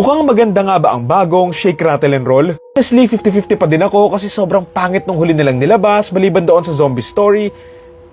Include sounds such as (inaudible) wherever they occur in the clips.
Mukhang maganda nga ba ang bagong Shake, Rattle, and Roll? Honestly, 50-50 pa din ako kasi sobrang pangit nung huli nilang nilabas maliban doon sa zombie story.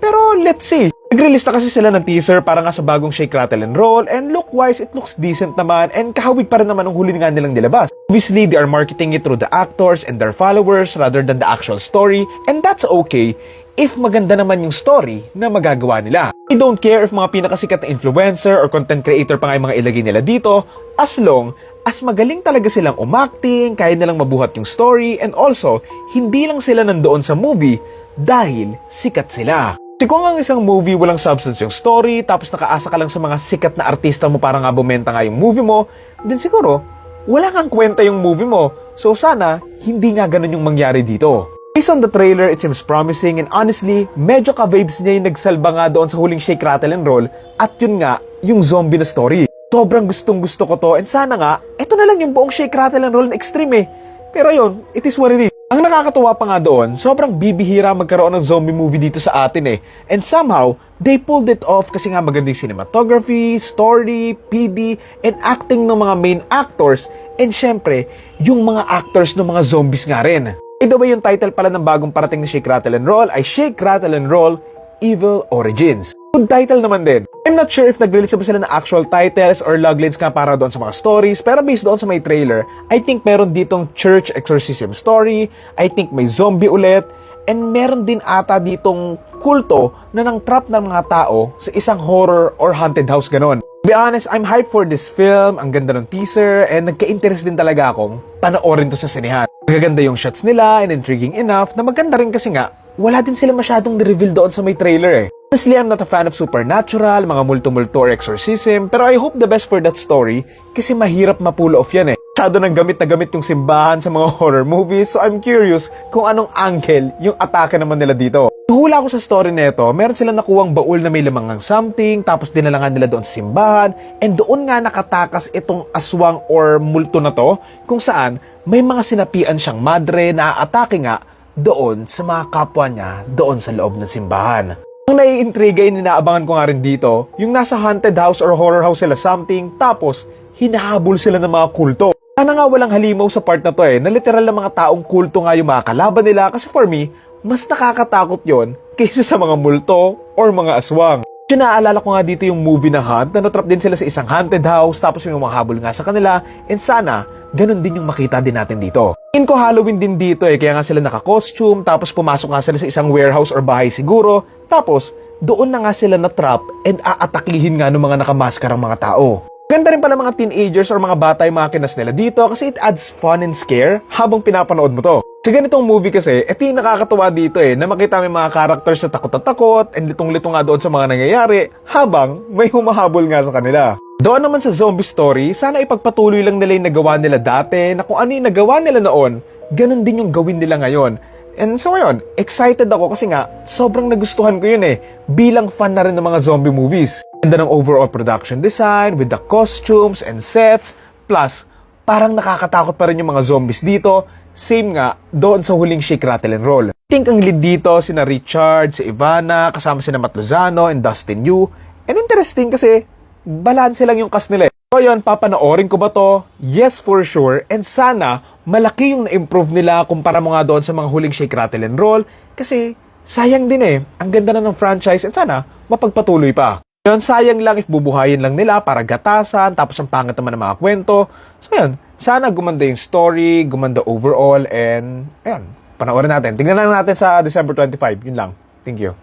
Pero let's see. Nag-release na kasi sila ng teaser para nga sa bagong Shake, Rattle, and Roll and look-wise, it looks decent naman and kahawig pa rin naman ang huli nga nilang nilabas. Obviously, they are marketing it through the actors and their followers rather than the actual story and that's okay if maganda naman yung story na magagawa nila. I don't care if mga pinakasikat na influencer or content creator pa nga yung mga ilagay nila dito as long as magaling talaga silang umacting, kaya nilang mabuhat yung story, and also, hindi lang sila nandoon sa movie dahil sikat sila. Kasi kung ang isang movie walang substance yung story, tapos nakaasa ka lang sa mga sikat na artista mo para nga bumenta nga yung movie mo, then siguro, wala kang kwenta yung movie mo. So sana, hindi nga ganun yung mangyari dito. Based on the trailer, it seems promising and honestly, medyo ka-vibes niya yung nagsalba nga doon sa huling Shake, Rattle, and Roll at yun nga, yung zombie na story. Sobrang gustong gusto ko to and sana nga, eto na lang yung buong Shake, Rattle, and Roll na extreme eh. Pero yun, it is what it is. Ang nakakatuwa pa nga doon, sobrang bibihira magkaroon ng zombie movie dito sa atin eh. And somehow, they pulled it off kasi nga magandang cinematography, story, PD, and acting ng mga main actors. And syempre, yung mga actors ng mga zombies nga rin. By the way, yung title pala ng bagong parating na Shake, Rattle, and Roll ay Shake, Rattle, and Roll Evil Origins. Good title naman din. I'm not sure if nag-release ba sila ng actual titles or loglines ka para doon sa mga stories, pero based doon sa may trailer, I think meron ditong church exorcism story, I think may zombie ulit, and meron din ata ditong kulto na nang trap ng mga tao sa isang horror or haunted house ganon. Be honest, I'm hyped for this film, ang ganda ng teaser, and nagka-interest din talaga akong panoorin to sa sinehan. Magaganda yung shots nila and intriguing enough na maganda rin kasi nga, wala din sila masyadong reveal doon sa may trailer eh. Honestly, I'm not a fan of supernatural, mga multo-multo or exorcism, pero I hope the best for that story kasi mahirap mapulo off yan eh. Masyado nang gamit na gamit yung simbahan sa mga (laughs) horror movies, so I'm curious kung anong angle yung atake naman nila dito. Hula ko sa story nito, meron silang nakuwang baul na may lamangang something, tapos dinalangan nila doon sa simbahan, and doon nga nakatakas itong aswang or multo na to, kung saan may mga sinapian siyang madre na atake nga doon sa mga kapwa niya doon sa loob ng simbahan. Ang naiintriga yung inaabangan ko nga rin dito, yung nasa haunted house or horror house sila something, tapos hinahabol sila ng mga kulto. Sana nga walang halimaw sa part na to eh, na literal na mga taong kulto nga yung mga kalaban nila kasi for me, mas nakakatakot yon kaysa sa mga multo or mga aswang. Yung naalala ko nga dito yung movie na Hunt na natrap din sila sa isang haunted house tapos may mga habol nga sa kanila and sana ganun din yung makita din natin dito. In ko Halloween din dito eh kaya nga sila naka-costume tapos pumasok nga sila sa isang warehouse or bahay siguro tapos doon na nga sila na trap and aatakihin nga ng mga nakamaskarang mga tao. Ganda rin pala mga teenagers or mga bata yung mga kinas nila dito kasi it adds fun and scare habang pinapanood mo to. Sa ganitong movie kasi, ito yung nakakatuwa dito eh, na makita may mga characters na takot na takot and litong-litong nga doon sa mga nangyayari habang may humahabol nga sa kanila. Doon naman sa zombie story, sana ipagpatuloy lang nila yung nagawa nila dati na kung ano yung nagawa nila noon, ganun din yung gawin nila ngayon. And so ngayon, excited ako kasi nga, sobrang nagustuhan ko yun eh, bilang fan na rin ng mga zombie movies. Ganda ng overall production design with the costumes and sets, plus parang nakakatakot pa rin yung mga zombies dito, same nga doon sa huling Shake, Rattle, and Roll. Think ang lead dito, sina Richard, si Ivana, kasama sina Matt Lozano and Dustin Yu. And interesting kasi, balanse lang yung cast nila eh. So yun, papanoorin ko ba to? Yes, for sure. And sana, malaki yung na-improve nila kumpara mo nga doon sa mga huling Shake, Rattle, and Roll. Kasi, sayang din eh. Ang ganda na ng franchise and sana, mapagpatuloy pa. Yun, sayang lang if bubuhayin lang nila para gatasan, tapos ang pangit naman ng mga kwento. So yun, sana gumanda yung story, gumanda overall, and ayun, panoorin natin. Tingnan lang natin sa December 25. Yun lang. Thank you.